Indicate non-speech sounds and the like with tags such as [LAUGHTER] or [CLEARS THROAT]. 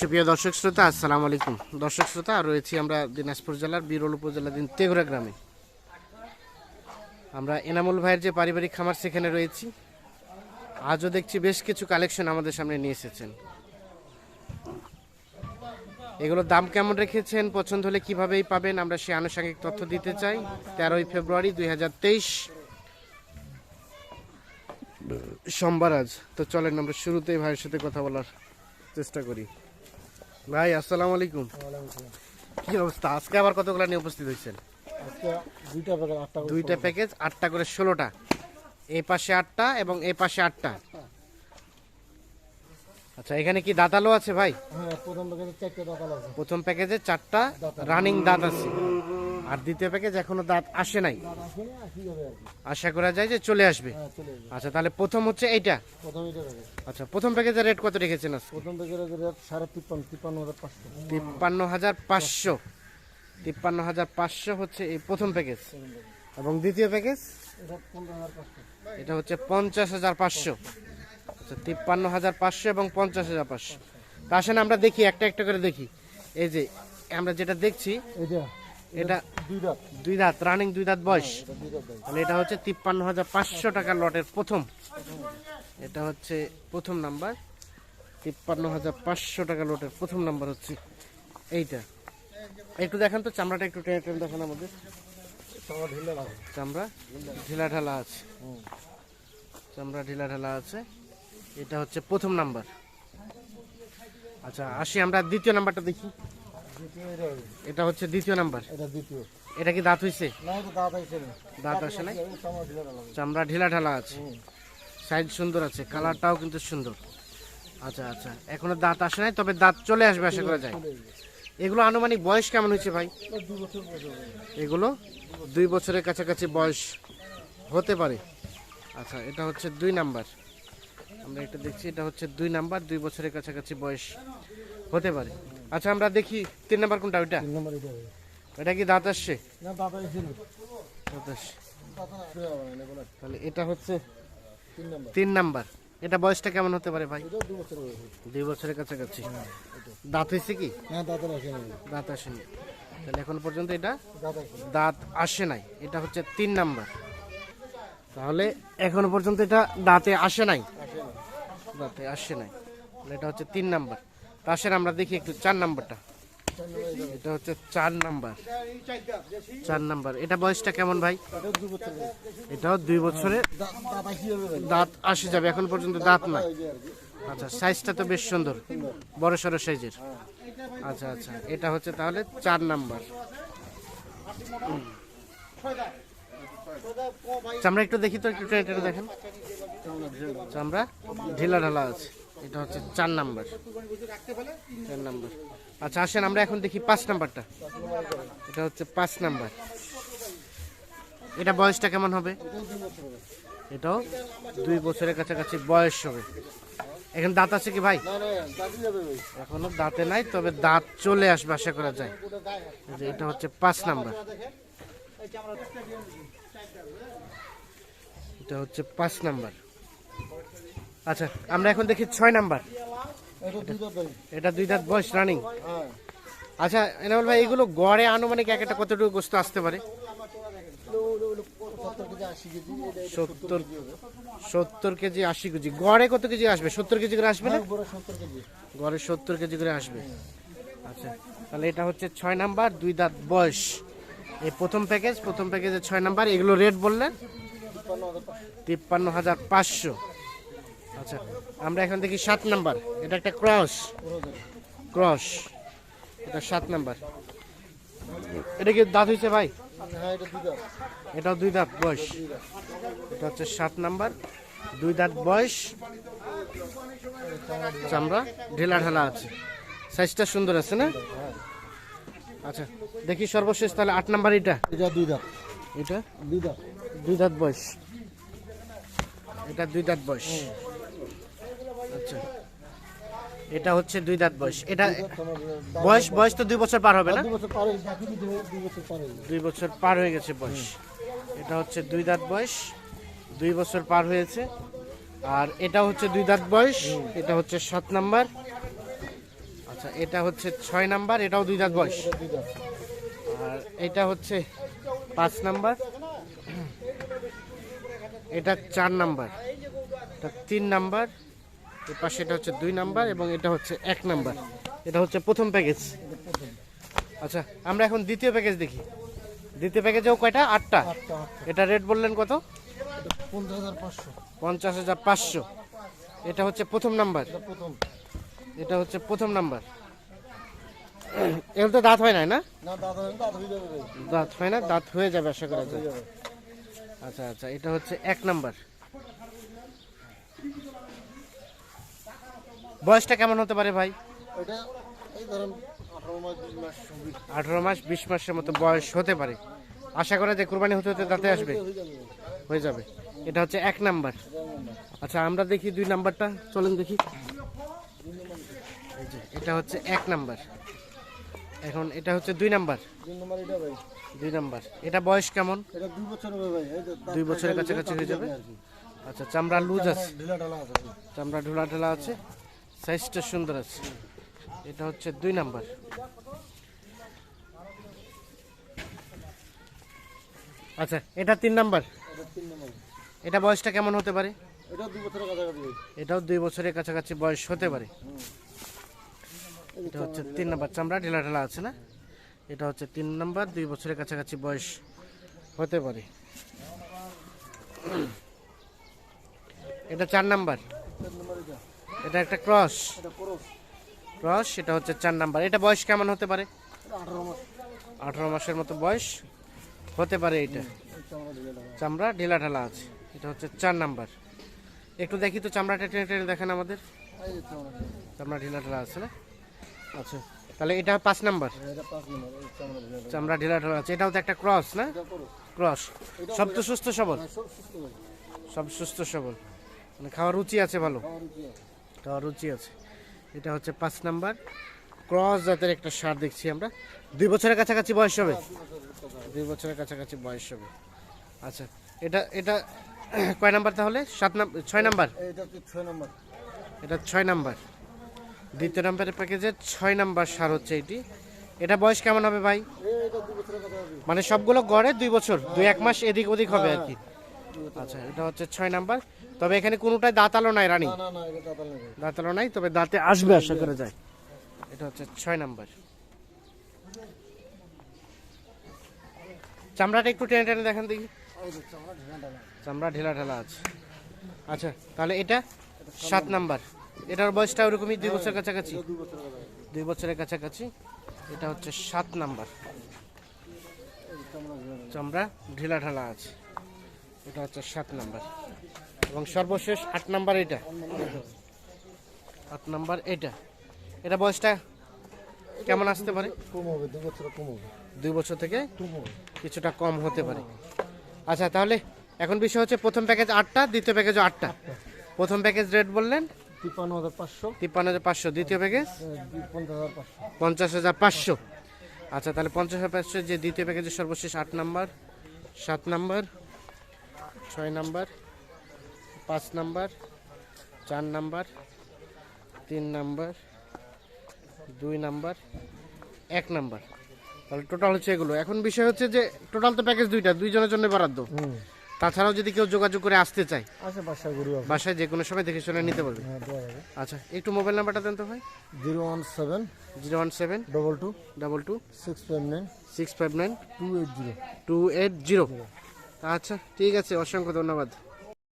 সুপ্রিয় দর্শক শ্রোতা, আসসালামু আলাইকুম। দর্শক শ্রোতা, রয়েছি আমরা দিনাজপুর জেলার বিরল উপজেলাধীন তেঘরা গ্রামে। আমরা এনামুল ভাইয়ের যে পারিবারিক খামার, সেখানে রয়েছি। আজও দেখছি বেশ কিছু কালেকশন আমাদের সামনে নিয়ে এসেছেন। এগুলোর দাম কেমন রেখেছেন, পছন্দ হলে কিভাবেই পাবেন, আমরা সে আনুষঙ্গিক তথ্য দিতে চাই। তেরোই ফেব্রুয়ারি দুই হাজার তেইশ, সোমবার আজ। তো চলেন আমরা শুরুতেই ভাইয়ের সাথে কথা বলার চেষ্টা করি। ভাই আসসালামু আলাইকুম। কি অবস্থা? আজকে আবার কতগুলো নিয়ে উপস্থিত হয়েছেন? দুইটা প্যাকেজ আটটা করে ষোলোটা। এই পাশে আটটা এবং এই পাশে আটটা। আচ্ছা এখানে কি দাঁতালো আছে ভাই? হ্যাঁ প্রথম প্যাকেজে চারটা রানিং দাঁত আছে। আর দ্বিতীয় প্যাকেজ এখনও দাঁত আসে নাই। আশা করা যায় যে চলে আসবে। হ্যাঁ চলে যাবে আচ্ছা তাহলে প্রথম হচ্ছে এইটা? আচ্ছা প্রথম প্যাকেজের রেট কত রেখেছেন প্রথম প্যাকেটের রেট সাড়ে তিপ্পান্ন তিপ্পান্ন হাজার পাঁচশো। তিপ্পান্ন হাজার পাঁচশো। তিপ্পান্ন হাজার পাঁচশো হচ্ছে এই প্রথম প্যাকেজ এবং দ্বিতীয় প্যাকেজ এটা হচ্ছে পঞ্চাশ হাজার পাঁচশো। আচ্ছা তিপ্পান্ন হাজার পাঁচশো এবং পঞ্চাশ হাজার পাঁচশো। তা আসেন আমরা দেখি একটা একটা করে দেখি। এই যে আমরা যেটা দেখছি এটা এটা দুই দাঁত। রানিং দুই দাঁত বয়স। তাহলে এটা হচ্ছে তিপ্পান্ন হাজার পাঁচশো টাকার লটের প্রথম। এটা হচ্ছে প্রথম নাম্বার। তিপ্পান্ন হাজার পাঁচশো টাকা লটের প্রথম নাম্বার হচ্ছে এইটা। একটু দেখান তো চামড়াটা একটু টেনে টেনে দেখান আমাদের। চামড়া ঢিলা ঢালা আছে। চামড়া ঢিলা ঢালা আছে। এটা হচ্ছে প্রথম নাম্বার। আচ্ছা আসি আমরা দ্বিতীয় নাম্বারটা দেখি। এটা হচ্ছে দ্বিতীয় নাম্বার। এটা দ্বিতীয়। এটা কি দাঁত হইছে? না এটা দাঁত আইছে না। দাঁত আসে লাগবে চামড়া ঢিলা ঢালা আছে। সাইজ সুন্দর আছে কালারটাও কিন্তু সুন্দর। আচ্ছা আচ্ছা এখনও দাঁত আসে নাই তবে দাঁত চলে আসবে আশা করা যায়। এগুলো আনুমানিক বয়স কেমন হয়েছে ভাই? দুই বছর বয়স এগুলো দুই বছরের কাছাকাছি বয়স হতে পারে। আচ্ছা এটা হচ্ছে দুই নাম্বার। আমরা এটা দেখছি এটা হচ্ছে দুই নাম্বার দুই বছরের কাছাকাছি বয়স হতে পারে। আচ্ছা আমরা দেখি তিন নাম্বার কোনটা ওইটা? তিন নম্বর এটা এটা কি দাঁত আসছে? না দাঁত আইছে না। দাঁত আসছে। তাহলে এটা হচ্ছে তিন নম্বর। তিন নাম্বার। এটা বয়সটা কেমন হতে পারে ভাই? দুই বছরের কাছাকাছি। দাঁত হয়েছে কি? দাঁত আসেনি। তাহলে এখন পর্যন্ত এটা দাঁত আসে নাই। এটা হচ্ছে তিন নাম্বার। তাহলে এখনও পর্যন্ত এটা দাঁতে আসে নাই? দাঁতে আসে নাই। এটা হচ্ছে তিন নাম্বার। আসেন আমরা দেখি একটু চার নাম্বারটা। এটা হচ্ছে চার নাম্বার। চার নাম্বার। এটা বয়সটা কেমন ভাই? এটাও দুই বছর দাঁত আসি যাবে, এখন পর্যন্ত দাঁত না। আচ্ছা সাইজটা তো বেশ সুন্দর, বড় সড়ো সাইজের আচ্ছা আচ্ছা এটা হচ্ছে তাহলে চার নাম্বার। চামড়া একটু দেখি তো, একটু দেখেন। চামড়া ঢিলা ঢালা আছে। এটা হচ্ছে চার নাম্বার। চার নাম্বার। আচ্ছা আসেন, আমরা এখন দেখি পাঁচ নাম্বারটা। এটা হচ্ছে পাঁচ নাম্বার। এটা বয়সটা কেমন হবে? এটাও দুই বছরের কাছাকাছি বয়স হবে। এখন দাঁত আছে কি ভাই? এখনও দাঁতে নাই, তবে দাঁত চলে আসবে, আশা করা যায়। এটা হচ্ছে পাঁচ নাম্বার। এটা হচ্ছে পাঁচ নাম্বার। আচ্ছা আমরা এখন দেখি ছয় নাম্বার। এটা দুই দাঁত বয়স রানিং আচ্ছা এনামুল ভাই, এগুলো গড়ে আনুমানিক এক একটা কতটুকু গোস্ত আসতে পারে? সত্তর সত্তর কেজি আশি কেজি। গড়ে কত কেজি আসবে? সত্তর কেজি করে আসবে না? গড়ে সত্তর কেজি করে আসবে। আচ্ছা তাহলে এটা হচ্ছে ছয় নাম্বার, দুই দাঁত বয়স। এই প্রথম প্যাকেজ প্রথম প্যাকেজে ছয় নাম্বার, এগুলো রেট বললেন? তিপ্পান্ন হাজার পাঁচশো। আচ্ছা আমরা এখন দেখি সাত নাম্বার। এটা একটা ক্রস। ক্রস। এটা সাত নাম্বার। এটা কি দাঁত হয়েছে ভাই? এটা দুই দাঁত দুই দাঁত বয়স। এটা হচ্ছে সাত নাম্বার। দুই দাঁত বয়স। চামড়া ঢেলা ঢালা আছে। সাইজটা সুন্দর আছে না? আচ্ছা দেখি সর্বশেষ তাহলে আট নাম্বার এটা। এটা দুই দাঁত। এটা? দুই দাঁত। দুই দাঁত বয়স। এটা দুই দাঁত বয়স। আচ্ছা এটা হচ্ছে দুই দাঁত বয়স। এটা বয়স বয়স তো দুই বছর পার হবে না? দুই বছর পারে হয়ে গেছে বয়স। এটা হচ্ছে দুই দাঁত বয়স। দুই বছর পার হয়েছে। আর এটা হচ্ছে দুই দাঁত বয়স। এটা হচ্ছে সাত নাম্বার। আচ্ছা এটা হচ্ছে ছয় নাম্বার। এটাও দুই দাঁত বয়স। আর এটা হচ্ছে পাঁচ নাম্বার। এটা চার নাম্বার। এটা তিন নাম্বার। এর পাশে এটা হচ্ছে দুই নাম্বার এবং এটা হচ্ছে এক নাম্বার। এটা হচ্ছে প্রথম প্যাকেজ আচ্ছা আমরা এখন দ্বিতীয় প্যাকেজ দেখি। দ্বিতীয় প্যাকেজেও কয়টা? আটটা। এটা রেট বললেন কত? পঞ্চাশ হাজার পাঁচশো। এটা হচ্ছে প্রথম নাম্বার। এটা হচ্ছে প্রথম নাম্বার। এগুলো তো দাঁত হয় না? না দাঁত হয় না দাঁত হয়ে যাবে আশা করা যায়। আচ্ছা আচ্ছা এটা হচ্ছে এক নাম্বার। বয়সটা কেমন হতে পারে ভাই? এটা এই ধরেন আঠারো মাস বিশ মাসের মতো বয়স হতে পারে। আশা করা যায় কোরবানি হতে হতে দাঁতে আসবে। হয়ে যাবে। এটা হচ্ছে এক নাম্বার। আচ্ছা আমরা দেখি দুই নাম্বারটা। চলেন দেখি। এটা হচ্ছে এক নাম্বার। এখন এটা হচ্ছে দুই নাম্বার। দুই নাম্বার এটা বয়স কেমন? দুই যে বছরের কাছাকাছি হয়ে যাবে? আচ্ছা চামড়া লুজ আছে। আছে। চামড়া ঢোলা ঢোলা আছে। সাইজটা সুন্দর আছে। এটা হচ্ছে দুই নাম্বার। আচ্ছা এটা তিন নাম্বার? এটা বয়সটা কেমন হতে পারে? এটাও দুই বছরের কাছাকাছি বয়স হতে পারে। এটা হচ্ছে তিন নাম্বার চামড়া ঢিলা ঢেলা আছে না? এটা হচ্ছে তিন নাম্বার দুই বছরের কাছাকাছি বয়স হতে পারে। এটা চার নাম্বার। এটা এটা একটা ক্রস। ক্রস, এটা হচ্ছে চার নাম্বার। এটা বয়স কেমন হতে পারে? এটা আঠারো মাসের মতো বয়স হতে পারে এটা। চামড়া ঢিলা ঢালা আছে। এটা হচ্ছে চার নাম্বার। একটু দেখি তো চামড়াটা টেনে টেনে দেখেন আমাদের। চামড়া ঢিলা ঢালা আছে না? আচ্ছা তাহলে এটা পাঁচ নাম্বার। এটা চামড়া ঢিলা ঢালা আছে। এটাও তো একটা ক্রস না? ক্রস। সব তো সুস্থ সবল? সব সুস্থ সবল। মানে খাওয়ার রুচি আছে ভালো? খাওয়ার রুচি আছে। এটা হচ্ছে পাঁচ নাম্বার। ক্রস জাতের একটা সার দেখছি আমরা। দুই বছরের কাছাকাছি বয়স হবে? দুই বছরের কাছাকাছি বয়স হবে। আচ্ছা এটা এটা [CLEARS THROAT] কয় নাম্বার তাহলে? সাত নাম্বার? ছয় নাম্বার। এটা ছয় নাম্বার। দ্বিতীয় নাম্বারের প্যাকেজের ছয় নাম্বার সার হচ্ছে এটি। এটা বয়স কেমন হবে ভাই? মানে সবগুলো গড়ে দুই বছর দুই এক মাস এদিক ওদিক হবে আর কি। আচ্ছা এটা হচ্ছে ছয় নাম্বার। তবে এখানে কোনোটাই দাঁতালো নাই রানী। দাঁতাল নেই। তবে দাঁতে আসবে আশা করা যায়। এটা হচ্ছে ছয় নাম্বার। চামড়াটা একটু টেনে টেনে দেখেন দেখি। চামড়া ঢিলা ঢালা আছে। আচ্ছা তাহলে এটা সাত নাম্বার। এটার বয়সটা ওরকমই দুই বছরের কাছাকাছি? দুই বছরের কাছাকাছি। এটা হচ্ছে সাত নাম্বার। চামড়া ঢিলা ঢালা চামড়া ঢিলা ঢালা আছে। এটা হচ্ছে সাত নাম্বার। এবং সর্বশেষ আট নাম্বার এটা। আট নাম্বার এটা। এটা বয়সটা কেমন আসতে পারে? দুই বছর কম দুই বছর থেকে কিছুটা কম হতে পারে। আচ্ছা তাহলে এখন বিষয় হচ্ছে প্রথম প্যাকেজ আটটা দ্বিতীয় প্যাকেজও আটটা। প্রথম প্যাকেজ রেট বললেন? তিপ্পান্ন হাজার পাঁচশো। তিপ্পান্ন হাজার পাঁচশো। দ্বিতীয় প্যাকেজ পঞ্চাশ হাজার পাঁচশো। আচ্ছা তাহলে পঞ্চাশ হাজার পাঁচশো যে দ্বিতীয় প্যাকেজের সর্বশেষ আট নাম্বার সাত নাম্বার ছয় নাম্বার পাঁচ নাম্বার চার নাম্বার তিন নাম্বার দুই নাম্বার এক নাম্বার। তাহলে টোটাল হচ্ছে এগুলো। এখন বিষয় হচ্ছে যে টোটাল তো প্যাকেজ দুইটা দুইজনের জন্য বরাদ্দ। তাছাড়াও যদি কেউ যোগাযোগ করে আসতে চায় আচ্ছা বাসা বাসায় যে কোনো সময় দেখে শুনে নিতে পারবে। হ্যাঁ আচ্ছা একটু মোবাইল নাম্বারটা দেন তো ভাই। Zero one seven zero one seven double two double two six five nine six five nine two eight zero two eight zero আচ্ছা ঠিক আছে অসংখ্য ধন্যবাদ।